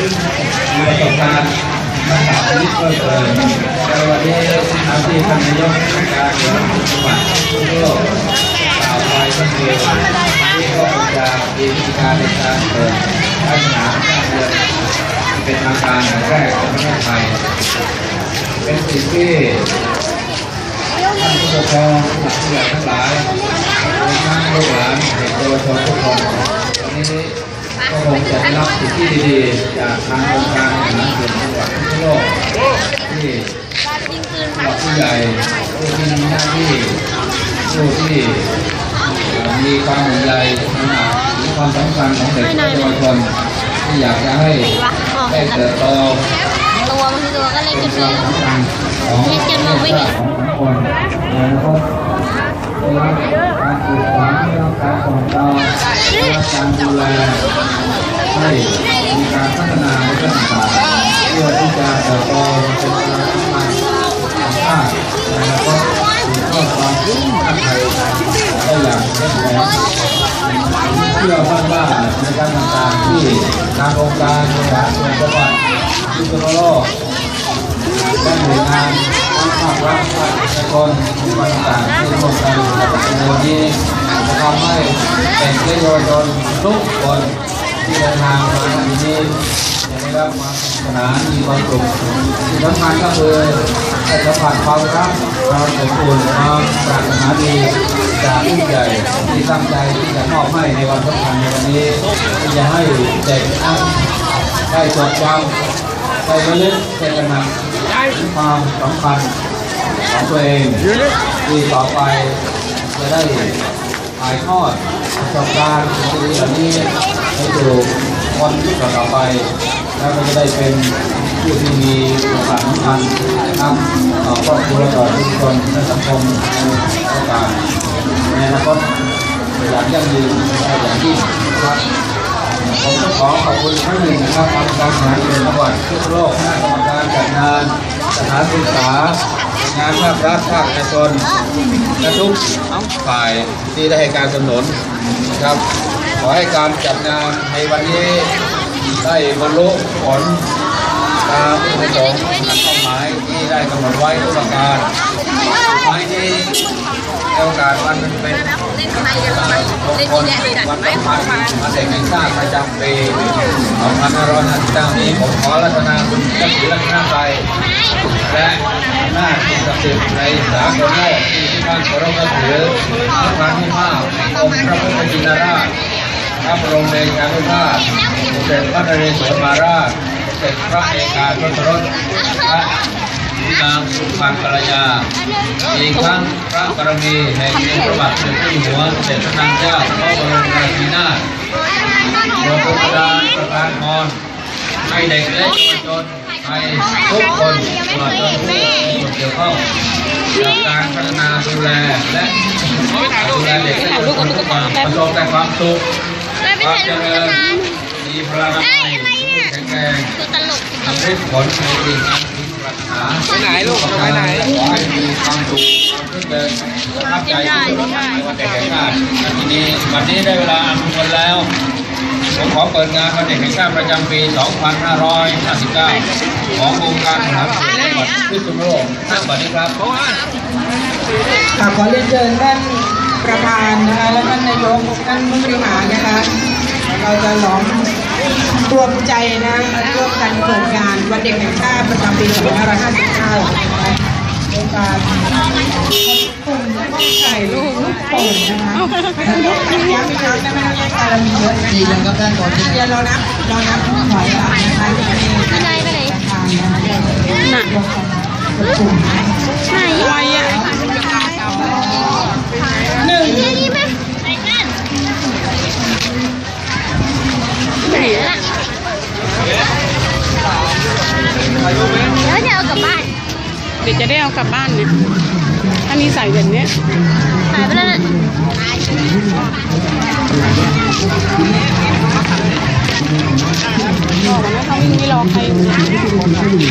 มีประสบการณ์มาสามชีวิตเพิ่มเติมในวันนี้ทางที่ท่านนายกการเมืองจังหวัดกโลกกล่าวไปก็คือที่ก็คงจะมีวิธีการในการเปิดการสนามการเรียนเป็นทางการแรกในประเทศไทยเป็นสิ่งที่ท่านผู้ปกครองผู้หลักผู้ใหญ่ทั้งหลายรวมทั้งลูกหลานเด็กเยาวชนทุกคนวันนี้ ก็คงจะได้รับสิที่ดีๆจากทางองค์การบริหารส่วนจังหวัดพิษณุโลกที่ผู้ใหญ่ผู้ที่มีหน้าที่ผู้ที่มีความห่วงใยขนาดมีความสำคัญของเด็กและเยาวชนที่อยากจะให้ได้เติบโตตัวมันคือตัวก็เล็กเป็ขึ้นนคเลวามยสำคัญของประเทศชาติของสังคนนาครับ การปลูกฝังได้รับการสอนต่อได้รับการดูแลให้มีการพัฒนาในเรื่องต่างๆเพื่อที่จะเติบโตเป็นพลังสำคัญของชาติในอนาคตสืบทอดความชาติไทยได้อย่างเข้มแข็งเชื่อมั่นว่าในการต่างๆที่ทางองค์การบริหารส่วนจังหวัดพิษณุโลกและหน่วยงานทั้ง ภาครัฐภาคเอกชนต่างๆที่ร่วมกันในวันนี้จะทำให้เด็กและเยาวชนทุกคนที่เดินทางมาที่นี้จะได้รับความสนุกสนานมีความสุขที่สำคัญก็คือได้สัมผัสความรักความอบอุ่นความปรารถนาดีจากผู้ใหญ่ที่ตั้งใจที่จะมอบให้ในวันสำคัญในวันนี้ที่จะให้เด็กนั้นได้จดจำได้ระลึกเป็นกำลังถึง ความสำคัญของตัวเองที่ต่อไปจะได้ถ่ายทอดประสบการณ์สิ่งดีเหล่านี้ให้สู่คนที่ต่อไป แล้วก็จะได้เป็นผู้ที่มีโอกาสสำคัญนะครับต่อครอบครัวและต่อชุมชนและสังคมในโอกาสในอนาคตอย่างยั่งยืนได้อย่างยิ่ครับผมต้องขอขอบคุณครั้งหนึ่งนะครับกรรมการบริหารส่วนจังหวัดทุกโลกคณะกรรมการ จัดงาน สถานศึกษา งานภาครัฐภาคเอกชนและทุกฝ่ายที่ได้ให้การสนับสนุนนะครับ ขอให้การจัดงานในวันนี้ได้บรรลุผลตามประสงค์ หมายที่ได้กำหนดไว้ทุกประการสุดท้ายนี้ในโอกาสวันเป็นเล่นข้างในเดี๋ยวเราไปมงเล่นคที่ลแยกจัดวันสำคัญวันเด็กแห่งชาติประจำปี2559นี้ผมขอรัตนาคุณพระศรีรัตนตรัยและหน้าที่ศักดิ์สิทธิ์ในสากลโลกที่ท่านเคารพนับถือพระพันธิภาพองค์พระพุทธชินราชพระบรมเดชานุภาพเสด็จพระนเรศวรมาราชเสด็จพระเอกาทศรส สุพรรณกัลยาอีกทั้งพระบารมีแห่งในพระบาทสมเด็จพระเจ้าอยู่หัวสมเด็จพระนางเจ้าพระบรมราชินีนาถโปรดประทานประทานพรให้เด็กและเยาวชนไทยทุกคนตลอดจนผู้มีส่วนเกี่ยวข้องกับการพัฒนาดูแลและดูแลเด็กและเยาวชนทุกคนประสบแต่ความสุขได้ไม่ความใช่เจลูกริกระญทานมีพลังงานแข็งแรงคือตลกทำให้ผลในสิ่งที่ปรารถนา ไปไหนลูกไปไหนขอให้มีความสุขความรื่นเริงประทับใจกคนในวันเด็กแห่งชาติและทีนี้วันนี้ได้เวลาอันควรแล้วผมขอเปิดงานวันเด็กแห่งชาติประจำปี 2559 ขององค์การบริหารส่วนจังหวัดพิษณุโลกท่านสวัสดีครับค่ะขอเรียนเชิญท่านประธานนะคะและท่านนายกท่านผู้บริหารนะคะ เราจะหลอม รวมใจนะร่วมกันเปิดงานวันเด็กแห่งชาติประจำปี2559นะคะโดยการกลุ่มถ่ายรูปลูกโป่งนะคะย้ำอีกครั้งนะคะว่าเรามีเยอะดีเลยครับท่านขอเดี๋ยวเรานับเรานับถอยหลังนะคะที่มีไปไหนไปไหนทางนะคะหนักกลุ่มไหนไวอะ หนึ่ง นี่นี่ไหมไหนกันไหนล่ะแล้วจะเอากลับบ้าน เดี๋ยวจะ ได้เอากลับบ้านเนี่ยถ้ามีใส่แบบเนี้ยหายไปแล้วน่ะบอกนะเขาไม่รอใครอยู่